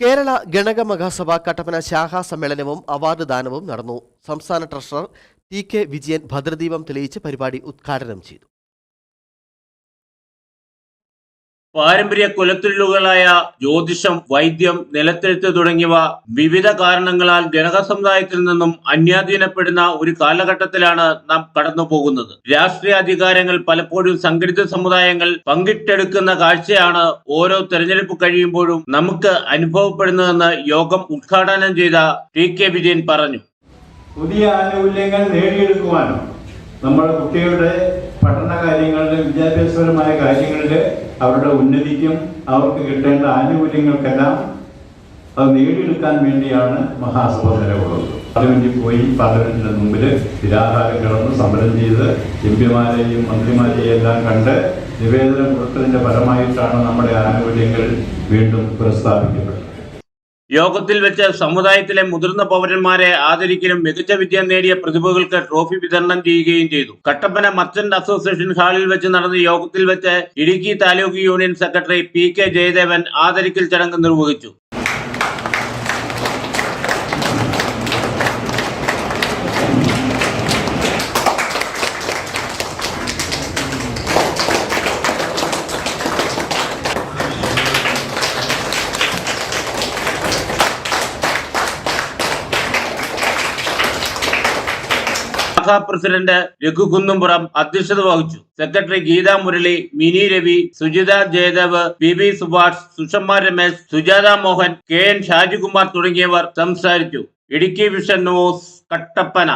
കേരള ഗണക മഹാസഭ കട്ടപ്പന ശാഖാ സമ്മേളനവും അവാർഡ് ദാനവും നടന്നു. സംസ്ഥാന ട്രഷറർ ടി കെ വിജയൻ ഭദ്രദീപം തെളിയിച്ച് പരിപാടി ഉദ്ഘാടനം ചെയ്തു. പാരമ്പര്യ കുലത്തൊഴിലുകളായ ജ്യോതിഷം വൈദ്യം നിലത്തെഴുത്ത് തുടങ്ങിയവ വിവിധ കാരണങ്ങളാൽ ജനക സമുദായത്തിൽ നിന്നും അന്യാധീനപ്പെടുന്ന ഒരു കാലഘട്ടത്തിലാണ് നാം കടന്നു പോകുന്നത് രാഷ്ട്രീയ അധികാരങ്ങൾ പലപ്പോഴും സംഘടിത സമുദായങ്ങൾ പങ്കിട്ടെടുക്കുന്ന കാഴ്ചയാണ് ഓരോ തെരഞ്ഞെടുപ്പ് കഴിയുമ്പോഴും നമുക്ക് അനുഭവപ്പെടുന്നതെന്ന് യോഗം ഉദ്ഘാടനം ചെയ്ത ടി കെ വിജയൻ പറഞ്ഞു. പുതിയ ആനുകൂല്യങ്ങൾ നേടിയെടുക്കുവാനും നമ്മുടെ കുട്ടികളുടെ പഠന കാര്യങ്ങളുടെ വിദ്യാഭ്യാസപരമായ കാര്യങ്ങളിൽ അവരുടെ ഉന്നതിക്കും അവർക്ക് കിട്ടേണ്ട ആനുകൂല്യങ്ങൾക്കെല്ലാം അത് നേടിയെടുക്കാൻ വേണ്ടിയാണ് മഹാസഭ നിലകൊള്ളുന്നത് പാർലമെന്റിൽ പോയി പാർലമെന്റിന്റെ മുമ്പിൽ നിരാഹാരം കിടന്ന് സമരം ചെയ്ത് എം പിമാരെയും മന്ത്രിമാരെയും എല്ലാം കണ്ട് നിവേദനം കൊടുത്തതിന്റെ ഫലമായിട്ടാണ് നമ്മുടെ ആനുകൂല്യങ്ങൾ വീണ്ടും പുനഃസ്ഥാപിക്കപ്പെട്ടത്. യോഗത്തിൽ വെച്ച് സമുദായത്തിലെ മുതിർന്ന പൗരന്മാരെ ആദരിക്കലും മികച്ച വിദ്യ നേടിയ പ്രതിഭകൾക്ക് ട്രോഫി വിതരണം ചെയ്യുകയും ചെയ്തു. കട്ടപ്പന മർച്ചന്റ് അസോസിയേഷൻ ഹാളിൽ വെച്ച് നടന്ന യോഗത്തിൽ വെച്ച് Idukki taluk union secretary P K Jayadevan ആദരിക്കൽ ചടങ്ങ് നിർവഹിച്ചു. ശാഖാ പ്രസിഡന്റ് രഘു കുന്നുംപുറം അധ്യക്ഷത വഹിച്ചു. Secretary Geetha Murali Mini Ravi Sujitha Jayadev P B Subhash Sushama Ramesh Sujatha Mohan K N Shajikumar തുടങ്ങിയവർ സംസാരിച്ചു. Idukki vision news Kattappana.